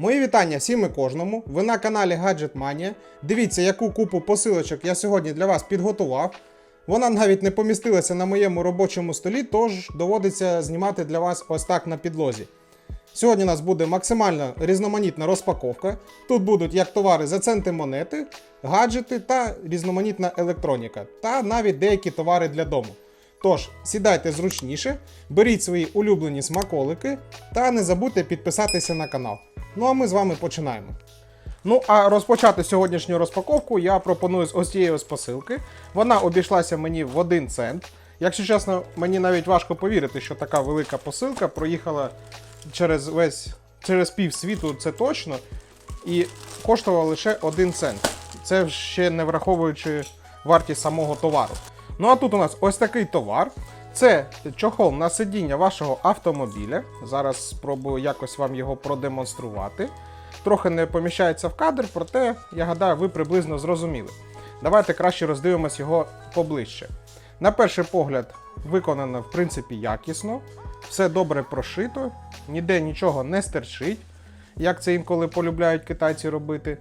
Мої вітання всім і кожному. Ви на каналі Gadget Mania. Дивіться, яку купу посилочок я сьогодні для вас підготував. Вона навіть не помістилася на моєму робочому столі, тож доводиться знімати для вас ось так на підлозі. Сьогодні у нас буде максимально різноманітна розпаковка. Тут будуть як товари за центи монети, гаджети та різноманітна електроніка, та навіть деякі товари для дому. Тож, сідайте зручніше, беріть свої улюблені смаколики та не забудьте підписатися на канал. Ну а ми з вами починаємо. Ну, а розпочати сьогоднішню розпаковку я пропоную з ось цієї посилки. Вона обійшлася мені в 1 цент. Якщо чесно, мені навіть важко повірити, що така велика посилка проїхала через весь через пів світу, це точно. І коштувала лише 1 цент. Це ще не враховуючи вартість самого товару. Ну а тут у нас ось такий товар. Це чохол на сидіння вашого автомобіля. Зараз спробую якось вам його продемонструвати. Трохи не поміщається в кадр, проте я гадаю, ви приблизно зрозуміли. Давайте краще роздивимось його поближче. На перший погляд, виконано в принципі якісно, все добре прошито, ніде нічого не стерчить, як це інколи полюбляють китайці робити.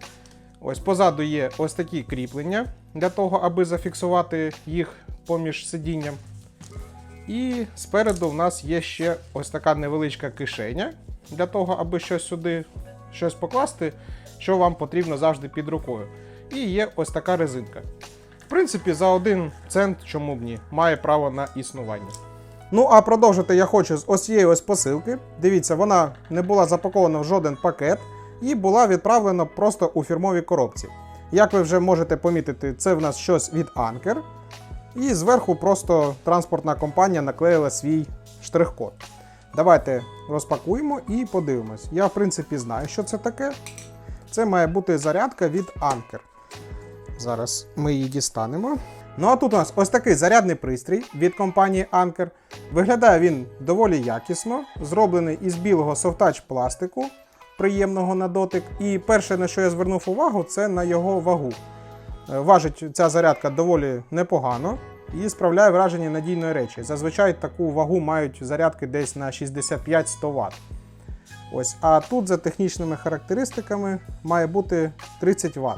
Ось позаду є ось такі кріплення для того, аби зафіксувати їх поміж сидінням. І спереду в нас є ще ось така невеличка кишеня для того, аби щось сюди щось покласти, що вам потрібно завжди під рукою. І є ось така резинка. В принципі, за один цент, чому б ні, має право на існування. Ну, а продовжити я хочу з ось цієї ось посилки. Дивіться, вона не була запакована в жоден пакет і була відправлена просто у фірмовій коробці. Як ви вже можете помітити, це в нас щось від Anker. І зверху просто транспортна компанія наклеїла свій штрих-код. Давайте розпакуємо і подивимось. Я, в принципі, знаю, що це таке. Це має бути зарядка від Anker. Зараз ми її дістанемо. Ну а тут у нас ось такий зарядний пристрій від компанії Anker. Виглядає він доволі якісно, зроблений із білого софтач пластику, приємного на дотик. І перше, на що я звернув увагу, це на його вагу. Е, Важить ця зарядка доволі непогано і справляє враження надійної речі. Зазвичай таку вагу мають зарядки десь на 65-100 Вт. Ось, а тут за технічними характеристиками має бути 30 Вт.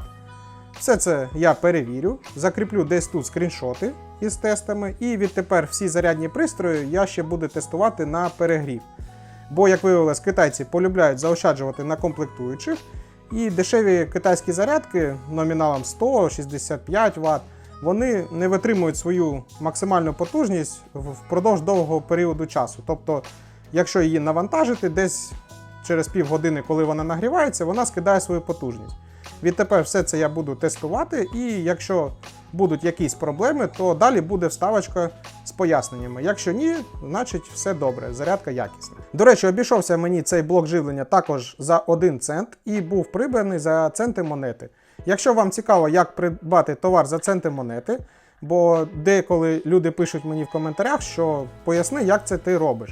Все це я перевірю, закріплю десь тут скріншоти із тестами, і відтепер всі зарядні пристрої я ще буду тестувати на перегрів. Бо, як виявилось, китайці полюбляють заощаджувати на комплектуючих, і дешеві китайські зарядки номіналом 100-65 Вт, вони не витримують свою максимальну потужність впродовж довгого періоду часу. Тобто, якщо її навантажити, десь через півгодини, коли вона нагрівається, вона скидає свою потужність. Відтепер все це я буду тестувати, і якщо будуть якісь проблеми, то далі буде вставочка з поясненнями. Якщо ні, значить все добре, зарядка якісна. До речі, обійшовся мені цей блок живлення також за 1 цент і був прибраний за центи монети. Якщо вам цікаво, як придбати товар за центи монети, бо деколи люди пишуть мені в коментарях, що поясни, як це ти робиш.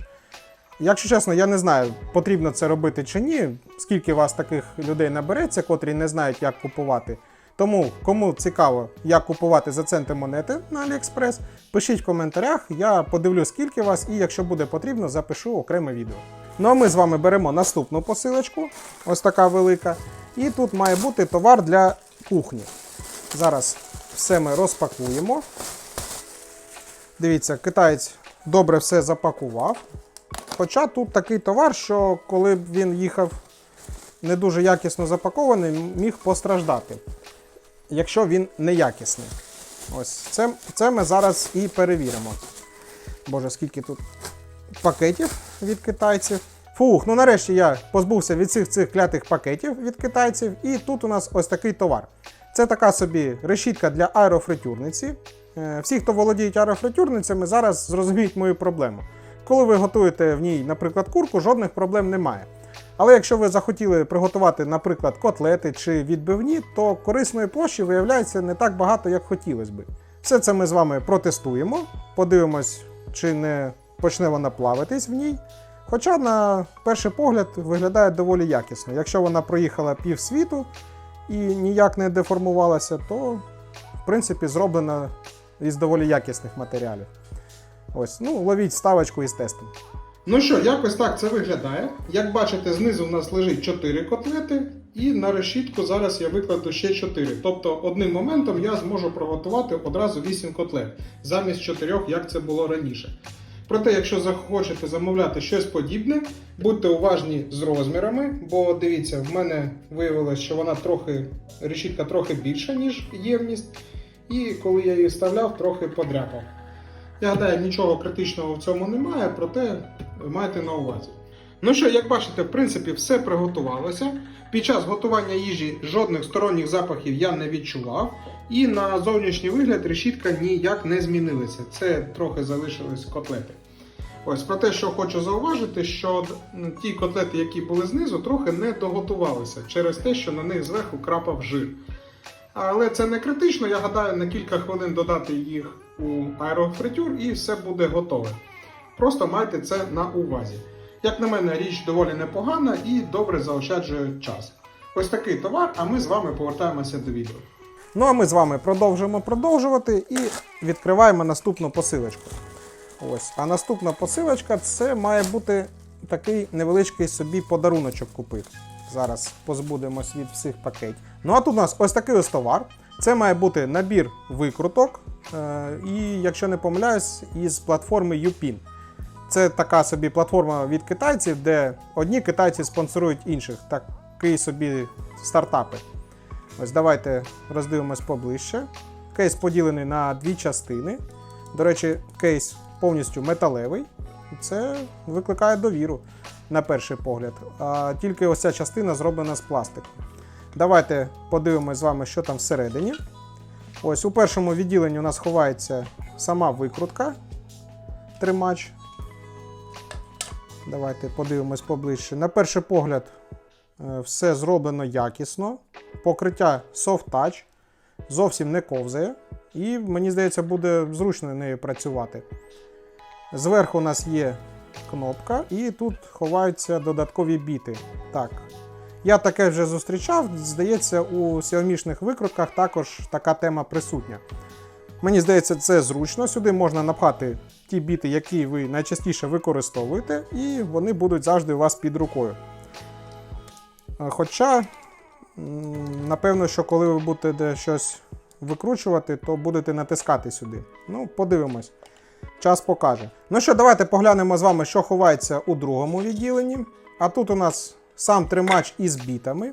Якщо чесно, я не знаю, потрібно це робити чи ні, скільки вас таких людей набереться, котрі не знають, як купувати. Тому, кому цікаво, як купувати за центи монети на AliExpress, пишіть в коментарях, я подивлюсь, скільки вас, і якщо буде потрібно, запишу окреме відео. Ну а ми з вами беремо наступну посилочку, ось така велика. І тут має бути товар для кухні. Зараз все ми розпакуємо. Дивіться, китаєць добре все запакував. Хоча тут такий товар, що коли б він їхав не дуже якісно запакований, міг постраждати, якщо він неякісний. Ось це, це ми зараз і перевіримо. Боже, скільки тут пакетів від китайців. Фух, ну нарешті я позбувся від цих цих клятих пакетів від китайців. І тут у нас ось такий товар. Це така собі решітка для аерофритюрниці. Е, Всі, хто володіють аерофритюрницями, зараз зрозуміють мою проблему. Коли ви готуєте в ній, наприклад, курку, жодних проблем немає. Але якщо ви захотіли приготувати, наприклад, котлети чи відбивні, то корисної площі виявляється не так багато, як хотілося би. Все це ми з вами протестуємо, подивимось, чи не почне вона плавитись в ній. Хоча, на перший погляд, виглядає доволі якісно. Якщо вона проїхала пів світу і ніяк не деформувалася, то в принципі зроблена із доволі якісних матеріалів. Ось, ну, ловіть ставочку із тестом. Ну що, якось так це виглядає. Як бачите, знизу в нас лежить 4 котлети, і на решітку зараз я викладу ще 4. Тобто одним моментом я зможу приготувати одразу 8 котлет, замість 4, як це було раніше. Проте, якщо захочете замовляти щось подібне, будьте уважні з розмірами, бо дивіться, в мене виявилось, що вона трохи решітка трохи більша, ніж ємність. І коли я її вставляв, трохи подряпав. Я гадаю, нічого критичного в цьому немає, проте майте на увазі. Ну що, як бачите, в принципі, все приготувалося. Під час готування їжі жодних сторонніх запахів я не відчував. І на зовнішній вигляд решітка ніяк не змінилася. Це трохи залишились котлети. Ось про те, що хочу зауважити, що ті котлети, які були знизу, трохи не доготувалися через те, що на них зверху крапав жир. Але це не критично, я гадаю, на кілька хвилин додати їх у аерофритюр і все буде готове. Просто майте це на увазі. Як на мене, річ доволі непогана і добре заощаджує час. Ось такий товар, а ми з вами повертаємося до відео. Ну а ми з вами продовжуємо продовжувати і відкриваємо наступну посилочку. Ось, а наступна посилочка це має бути такий невеличкий собі подаруночок купити. Зараз позбудемось від всіх пакетів. Ну а тут у нас ось такий ось товар. Це має бути набір викруток. Е, і, якщо не помиляюсь, із платформи UPIN. Це така собі платформа від китайців, де одні китайці спонсорують інших. Такий собі стартапи. Ось давайте роздивимось поближче. Кейс поділений на дві частини. До речі, кейс повністю металевий. Це викликає довіру на перший погляд. А тільки ось ця частина зроблена з пластику. Давайте подивимось з вами, що там всередині. Ось у першому відділенні у нас ховається сама викрутка, тримач. Давайте подивимось поближче. На перший погляд, е, все зроблено якісно. Покриття soft touch, зовсім не ковзає. І мені здається, буде зручно нею працювати. Зверху у нас є кнопка, і тут ховаються додаткові біти. Так. Я таке вже зустрічав. Здається, у Xiaomi-шних викрутках також така тема присутня. Мені здається, це зручно. Сюди можна напхати ті біти, які ви найчастіше використовуєте, і вони будуть завжди у вас під рукою. Хоча, напевно, що коли ви будете щось викручувати, то будете натискати сюди. Ну, подивимось. Час покаже. Ну що, давайте поглянемо з вами, що ховається у другому відділенні. А тут у нас сам тримач із бітами.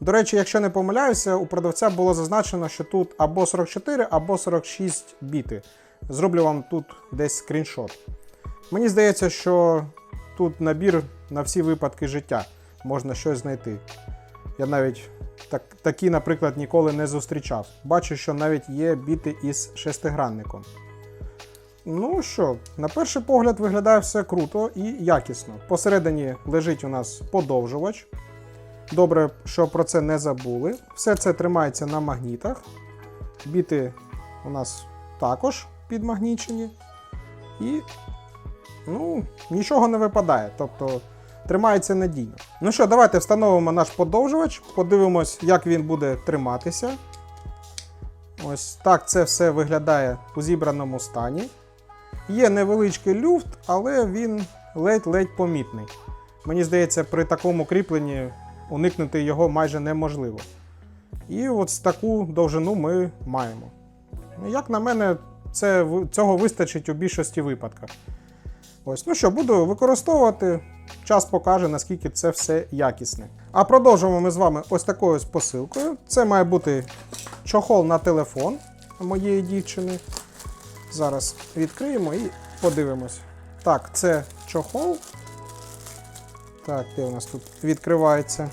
До речі, якщо не помиляюся, у продавця було зазначено, що тут або 44, або 46 біти. Зроблю вам тут десь скріншот. Мені здається, що тут набір на всі випадки життя можна щось знайти. Я навіть так, такі, наприклад, ніколи не зустрічав. Бачу, що навіть є біти із шестигранником. Ну що, на перший погляд виглядає все круто і якісно. Посередині лежить у нас подовжувач. Добре, що про це не забули. Все це тримається на магнітах. Біти у нас також підмагнічені. І ну, нічого не випадає. Тобто тримається надійно. Ну що, давайте встановимо наш подовжувач, подивимось, як він буде триматися. Ось так це все виглядає у зібраному стані. Є невеличкий люфт, але він ледь-ледь помітний. Мені здається, при такому кріпленні уникнути його майже неможливо. І ось таку довжину ми маємо. Ну, Як на мене, це, цього вистачить у більшості випадках. Ось, ну що, буду використовувати. Час покаже, наскільки це все якісне. А продовжуємо ми з вами ось такою посилкою. Це має бути чохол на телефон моєї дівчини. Зараз відкриємо і подивимось. Так, це чохол. Так, де у нас тут відкривається?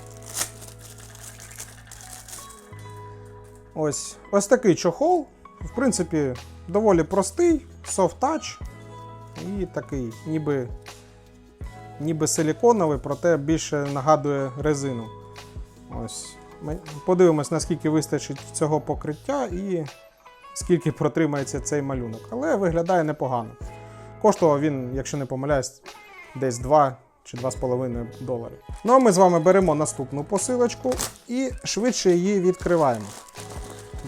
Ось, ось такий чохол. В принципі, доволі простий, soft touch. І такий, ніби, ніби силіконовий, проте більше нагадує резину. Ось. Ми подивимось, наскільки вистачить цього покриття і скільки протримається цей малюнок. Але виглядає непогано. Коштував він, якщо не помиляюсь, десь 2 чи 2,5 долари. Ну а ми з вами беремо наступну посилочку і швидше її відкриваємо.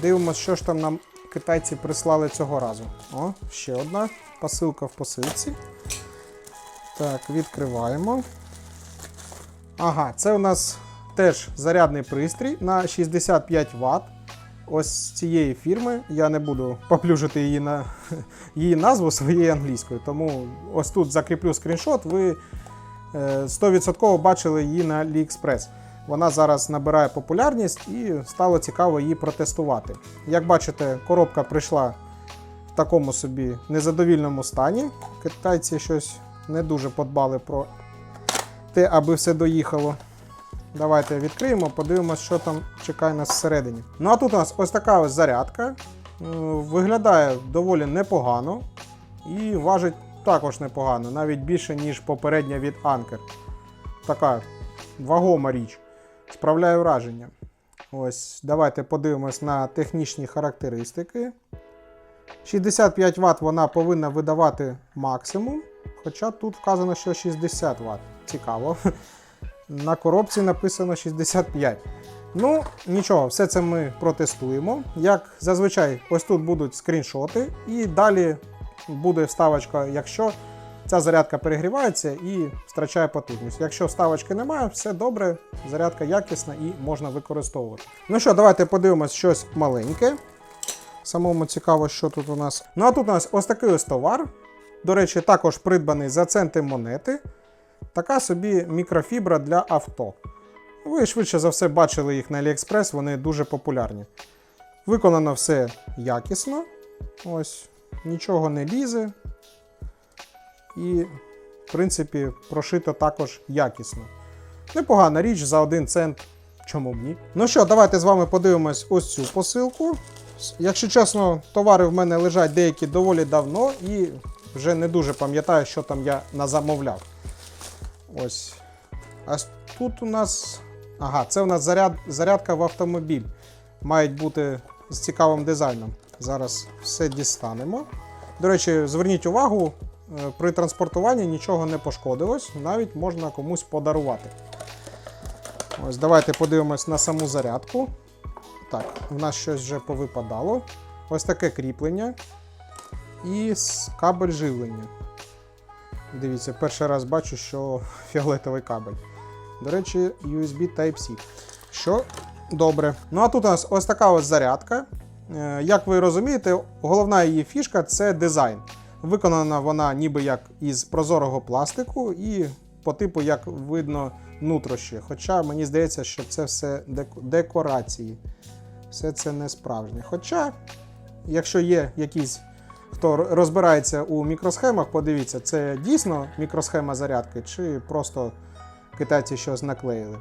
Дивимося, що ж там нам китайці прислали цього разу. О, ще одна посилка в посилці. Так, відкриваємо. Ага, це у нас теж зарядний пристрій на 65 Вт. Ось з цієї фірми. Я не буду поплюжити її на її назву своєю англійською. Тому ось тут закріплю скріншот. Ви е, 100% бачили її на AliExpress. Вона зараз набирає популярність і стало цікаво її протестувати. Як бачите, коробка прийшла в такому собі незадовільному стані. Китайці щось не дуже подбали про те, аби все доїхало. Давайте відкриємо, подивимося, що там чекає нас всередині. Ну а тут у нас ось така ось зарядка. Е, Виглядає доволі непогано і важить також непогано, навіть більше, ніж попередня від Anker. Така вагома річ. Справляє враження. Ось, давайте подивимось на технічні характеристики. 65 Вт вона повинна видавати максимум. Хоча тут вказано, що 60 Вт. Цікаво. На коробці написано 65. Ну, нічого, все це ми протестуємо. Як зазвичай, ось тут будуть скріншоти, і далі буде вставочка, якщо ця зарядка перегрівається і втрачає потужність. Якщо вставочки немає, все добре, зарядка якісна і можна використовувати. Ну що, давайте подивимось щось маленьке. Самому цікаво, що тут у нас. Ну а тут у нас ось такий ось товар. До речі, також придбаний за центи монети. Така собі мікрофібра для авто. Ви швидше за все бачили їх на AliExpress, вони дуже популярні. Виконано все якісно. Ось, нічого не лізе. І, в принципі, прошито також якісно. Непогана річ за 1 цент. Чому б ні? Ну що, давайте з вами подивимось ось цю посилку. Якщо чесно, товари в мене лежать деякі доволі давно і вже не дуже пам'ятаю, що там я назамовляв. Ось. А тут у нас. Ага, це у нас заряд... зарядка в автомобіль. Мають бути з цікавим дизайном. Зараз все дістанемо. До речі, зверніть увагу, при транспортуванні нічого не пошкодилось, навіть можна комусь подарувати. Ось, давайте подивимось на саму зарядку. Так, в нас щось вже повипадало. Ось таке кріплення. І кабель живлення. Дивіться, перший раз бачу, що фіолетовий кабель. До речі, USB Type-C. Що добре. Ну а тут у нас ось така ось зарядка. Е, Як ви розумієте, головна її фішка це дизайн. Виконана вона ніби як із прозорого пластику і по типу, як видно, нутрощі. Хоча мені здається, що це все декорації. Все це не справжнє. Хоча, якщо є якісь хто розбирається у мікросхемах, подивіться, це дійсно мікросхема зарядки, чи просто китайці щось наклеїли.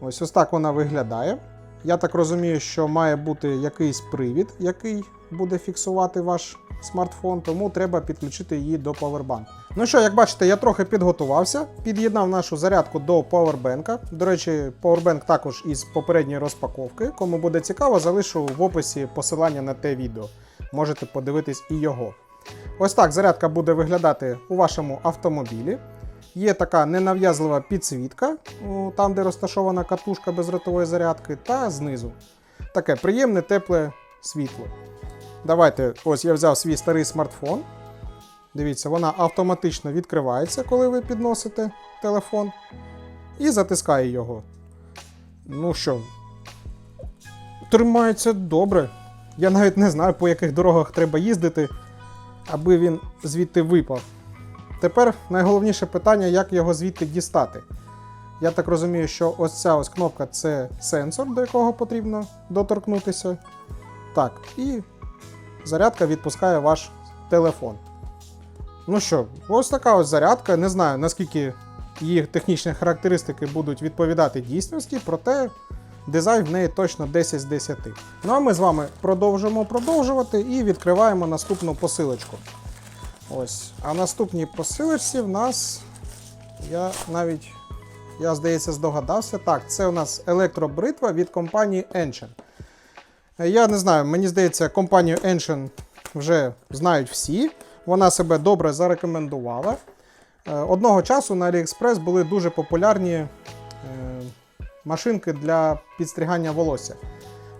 Ось ось так вона виглядає. Я так розумію, що має бути якийсь привід, який буде фіксувати ваш смартфон, тому треба підключити її до повербанку. Ну що, як бачите, я трохи підготувався, під'єднав нашу зарядку до повербенка. До речі, повербенк також із попередньої розпаковки. Кому буде цікаво, залишу в описі посилання на те відео. Можете подивитись і його. Ось так зарядка буде виглядати у вашому автомобілі. Є така ненав'язлива підсвітка, там, де розташована катушка безротової зарядки, та знизу. Таке приємне, тепле світло. Давайте, ось я взяв свій старий смартфон. Дивіться, вона автоматично відкривається, коли ви підносите телефон, і затискає його. Ну що, тримається добре. Я навіть не знаю, по яких дорогах треба їздити, аби він звідти випав. Тепер найголовніше питання, як його звідти дістати. Я так розумію, що ось ця ось кнопка це сенсор, до якого потрібно доторкнутися. Так, і зарядка відпускає ваш телефон. Ну що, ось така ось зарядка. Не знаю, наскільки її технічні характеристики будуть відповідати дійсності, проте дизайн в неї точно 10 з 10. Ну а ми з вами продовжимо продовжувати і відкриваємо наступну посилочку. Ось. А в наступній посилочці в нас. Я навіть, я здається, здогадався. Так, це у нас електробритва від компанії Enchen. Я не знаю, мені здається, компанію Enchen вже знають всі. Вона себе добре зарекомендувала. Е, Одного часу на AliExpress були дуже популярні е, машинки для підстригання волосся.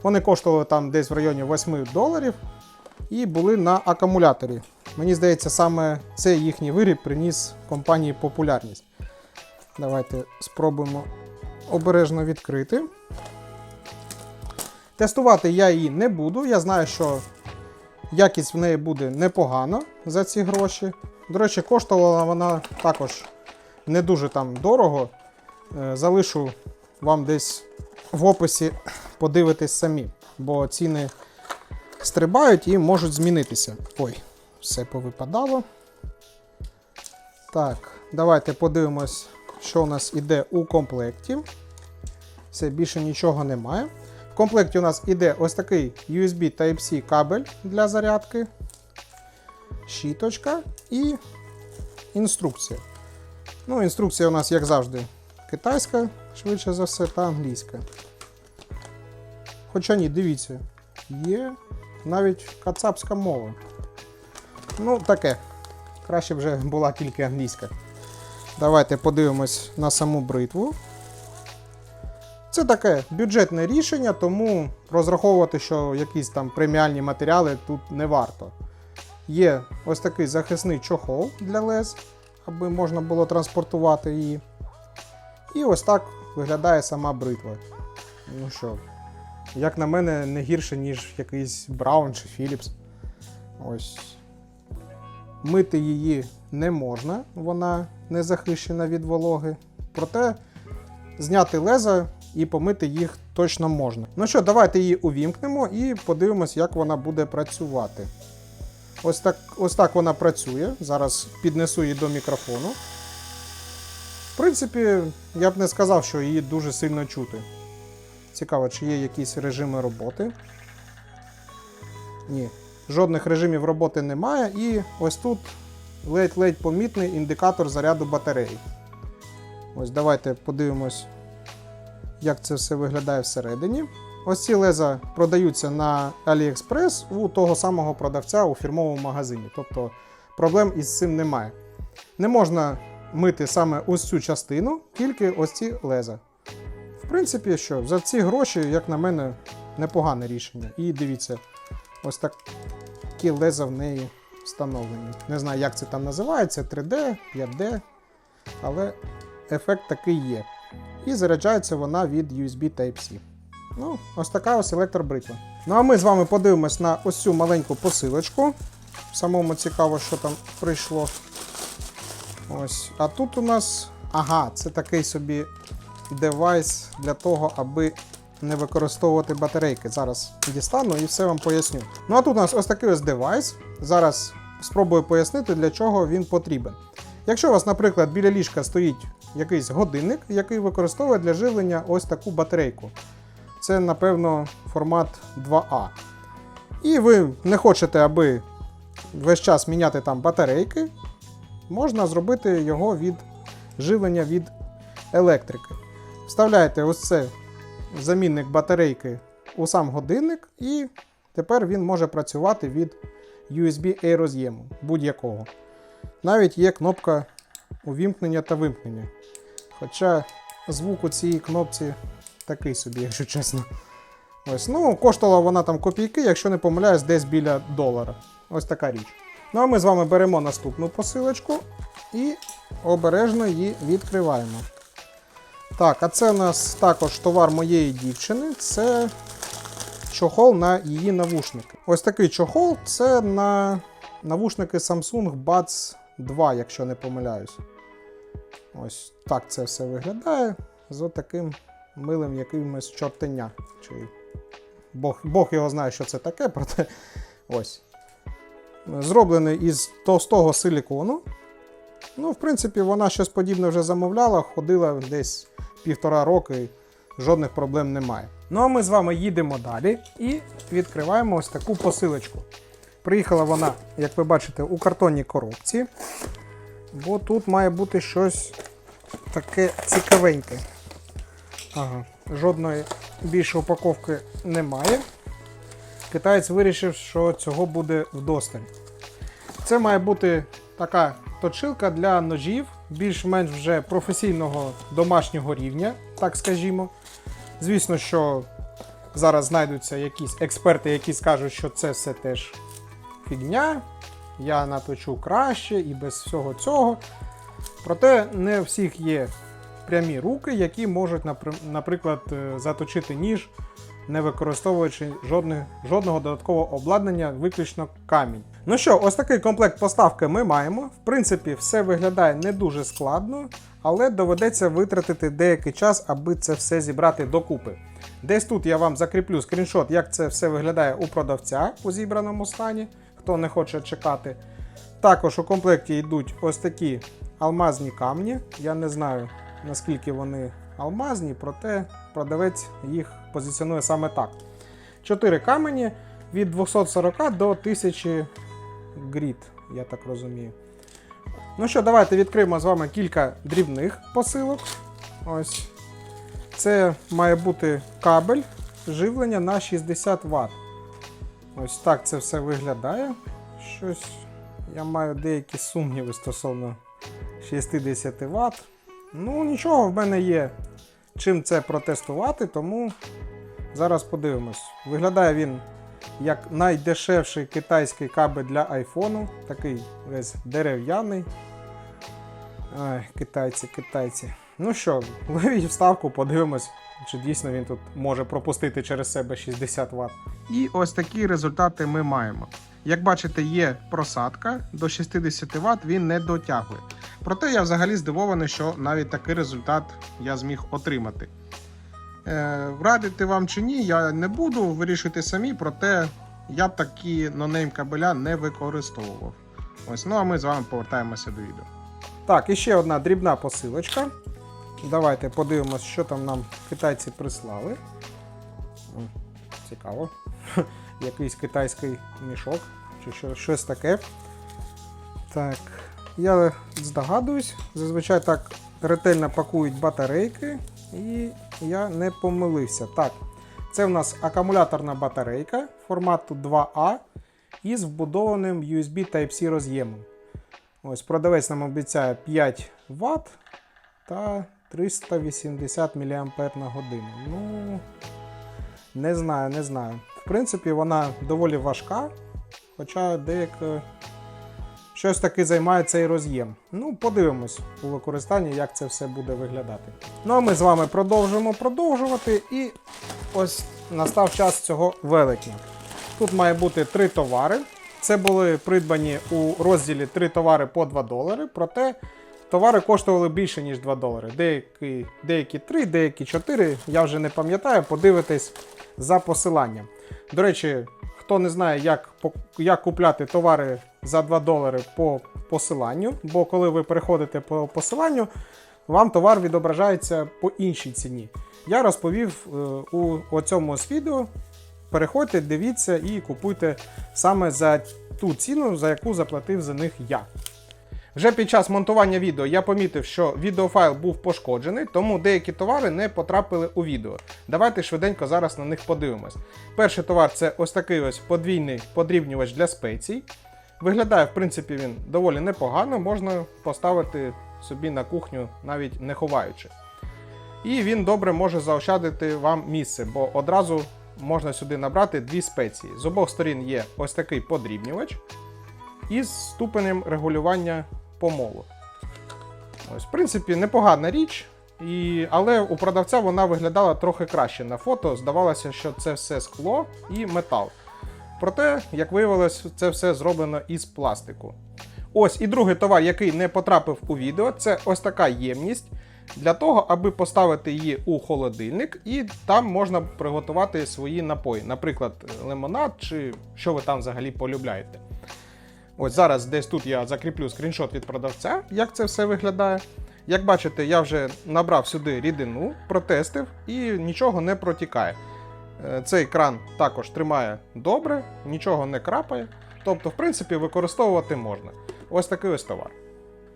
Вони коштували там десь в районі 8 доларів і були на акумуляторі. Мені здається, саме цей їхній виріб приніс компанії популярність. Давайте спробуємо обережно відкрити. Тестувати я її не буду. Я знаю, що якість в неї буде непогана за ці гроші. До речі, коштувала вона також не дуже там дорого. Е, Залишу вам десь в описі подивитись самі, бо ціни стрибають і можуть змінитися. Ой, все повипадало. Так, давайте подивимось, що у нас іде у комплекті. Все, більше нічого немає. В комплекті у нас іде ось такий USB Type-C кабель для зарядки, щіточка і інструкція. Ну, інструкція у нас, як завжди, китайська, швидше за все, та англійська. Хоча ні, дивіться, є навіть кацапська мова. Ну, таке. Краще вже була тільки англійська. Давайте подивимось на саму бритву. Це таке бюджетне рішення, тому розраховувати, що якісь там преміальні матеріали тут не варто. Є ось такий захисний чохол для лез, аби можна було транспортувати її. І ось так виглядає сама бритва. Ну що, як на мене, не гірше, ніж якийсь Браун чи Philips. Ось. Мити її не можна, вона не захищена від вологи. Проте зняти леза і помити їх точно можна. Ну що, давайте її увімкнемо і подивимось, як вона буде працювати. Ось так, ось так вона працює. Зараз піднесу її до мікрофону. В принципі, я б не сказав, що її дуже сильно чути. Цікаво, чи є якісь режими роботи. Ні, жодних режимів роботи немає. І ось тут ледь-ледь помітний індикатор заряду батареї. Ось давайте подивимось, як це все виглядає всередині. Ось ці леза продаються на AliExpress у того самого продавця у фірмовому магазині. Тобто проблем із цим немає. Не можна мити саме ось цю частину, тільки ось ці леза. В принципі, що, за ці гроші, як на мене, непогане рішення. І дивіться, ось такі леза в неї встановлені. Не знаю, як це там називається, 3D, 5D, але ефект такий є. І заряджається вона від USB Type-C. Ну, ось така ось електробритва. Ну а ми з вами подивимось на ось цю маленьку посилочку. Самому цікаво, що там прийшло. Ось. А тут у нас. Ага, це такий собі девайс для того, аби не використовувати батарейки. Зараз дістану і все вам поясню. Ну а тут у нас ось такий ось девайс. Зараз спробую пояснити, для чого він потрібен. Якщо у вас, наприклад, біля ліжка стоїть якийсь годинник, який використовує для живлення ось таку батарейку. Це, напевно, формат 2А. І ви не хочете, аби весь час міняти там батарейки, можна зробити його від живлення від електрики. Вставляєте ось це замінник батарейки у сам годинник, і тепер він може працювати від USB-A роз'єму будь-якого. Навіть є кнопка увімкнення та вимкнення. Хоча звук у цій кнопці такий собі, якщо чесно. Ось, ну, коштувала вона там копійки, якщо не помиляюсь, десь біля долара. Ось така річ. Ну а ми з вами беремо наступну посилочку і обережно її відкриваємо. Так, а це у нас також товар моєї дівчини. Це чохол на її навушники. Ось такий чохол це на навушники Samsung Buds 2, якщо не помиляюсь. Ось так це все виглядає з таким милим якимось чортеня. Чи Бог, Бог його знає, що це таке, проте ось. Зроблений із товстого силікону. Ну, в принципі, вона щось подібне вже замовляла, ходила десь півтора роки, жодних проблем немає. Ну а ми з вами їдемо далі і відкриваємо ось таку посилочку. Приїхала вона, як ви бачите, у картонній коробці, бо тут має бути щось таке цікавеньке. Ага, жодної більше упаковки немає. Китаєць вирішив, що цього буде вдосталь. Це має бути така точилка для ножів, більш-менш вже професійного домашнього рівня, так скажімо. Звісно, що зараз знайдуться якісь експерти, які скажуть, що це все теж фігня, я наточу краще і без всього цього. Проте не у всіх є прямі руки, які можуть, наприклад, е, заточити ніж, не використовуючи жодне, жодного додаткового обладнання, виключно камінь. Ну що, ось такий комплект поставки ми маємо. В принципі, все виглядає не дуже складно, але доведеться витратити деякий час, аби це все зібрати докупи. Десь тут я вам закріплю скріншот, як це все виглядає у продавця у зібраному стані, хто не хоче чекати. Також у комплекті йдуть ось такі алмазні камні. Я не знаю наскільки вони алмазні, проте продавець їх позиціонує саме так. Чотири камені від 240 до 1000 гріт, я так розумію. Ну що, давайте відкриємо з вами кілька дрібних посилок. Ось. Це має бути кабель живлення на 60 Вт. Ось так це все виглядає. Щось я маю деякі сумніви стосовно 60 Вт. Ну, нічого, в мене є чим це протестувати, тому зараз подивимось. Виглядає він як найдешевший китайський кабель для айфону. Такий весь дерев'яний. Ай, китайці, китайці. Ну що, ловіть вставку, подивимось, чи дійсно він тут може пропустити через себе 60 Вт. І ось такі результати ми маємо. Як бачите, є просадка до 60 Вт, він не дотягує. Проте я взагалі здивований, що навіть такий результат я зміг отримати. Е, радити вам чи ні, я не буду, вирішуйте самі, проте я б такі нонейм кабеля не використовував. Ось, ну а ми з вами повертаємося до відео. Так, і ще одна дрібна посилочка. Давайте подивимось, що там нам китайці прислали. Цікаво. Якийсь китайський мішок чи щось таке. Так, я здогадуюсь, зазвичай так ретельно пакують батарейки, і я не помилився. Так, це в нас акумуляторна батарейка формату 2А із вбудованим USB Type-C роз'ємом. Ось продавець нам обіцяє 5 Вт та 380 мА на годину. Ну, не знаю, не знаю. В принципі, вона доволі важка, хоча деяке щось таки займає цей роз'єм. Ну, подивимось у використанні, як це все буде виглядати. Ну а ми з вами продовжуємо продовжувати, і ось настав час цього великня. Тут має бути три товари. Це були придбані у розділі 3 товари по 2 долари, проте товари коштували більше, ніж 2 долари. Деякі, деякі 3, деякі 4, я вже не пам'ятаю, подивитесь за посиланням. До речі, хто не знає, як, як купляти товари за 2 долари по посиланню, бо коли ви переходите по посиланню, вам товар відображається по іншій ціні. Я розповів е, у цьому з відео. Переходьте, дивіться і купуйте саме за ту ціну, за яку заплатив за них я. Вже під час монтування відео я помітив, що відеофайл був пошкоджений, тому деякі товари не потрапили у відео. Давайте швиденько зараз на них подивимось. Перший товар це ось такий ось подвійний подрібнювач для спецій. Виглядає, в принципі, він доволі непогано, можна поставити собі на кухню, навіть не ховаючи. І він добре може заощадити вам місце, бо одразу можна сюди набрати дві спеції. З обох сторін є ось такий подрібнювач із ступенем регулювання помолу. Ось, в принципі, непогана річ, і... але у продавця вона виглядала трохи краще на фото. Здавалося, що це все скло і метал. Проте, як виявилось, це все зроблено із пластику. Ось і другий товар, який не потрапив у відео, це ось така ємність для того, аби поставити її у холодильник, і там можна приготувати свої напої, наприклад, лимонад чи що ви там взагалі полюбляєте. Ось зараз десь тут я закріплю скріншот від продавця, як це все виглядає. Як бачите, я вже набрав сюди рідину, протестив і нічого не протікає. Е, Цей кран також тримає добре, нічого не крапає. Тобто, в принципі, використовувати можна. Ось такий ось товар.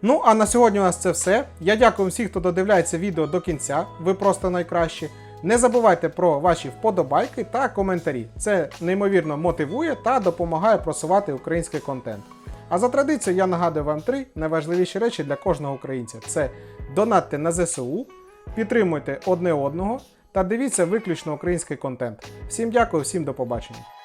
Ну, а на сьогодні у нас це все. Я дякую всім, хто додивляється відео до кінця. Ви просто найкращі. Не забувайте про ваші вподобайки та коментарі. Це неймовірно мотивує та допомагає просувати український контент. А за традицією я нагадую вам три найважливіші речі для кожного українця: це донатьте на ЗСУ, підтримуйте одне одного та дивіться виключно український контент. Всім дякую, всім до побачення.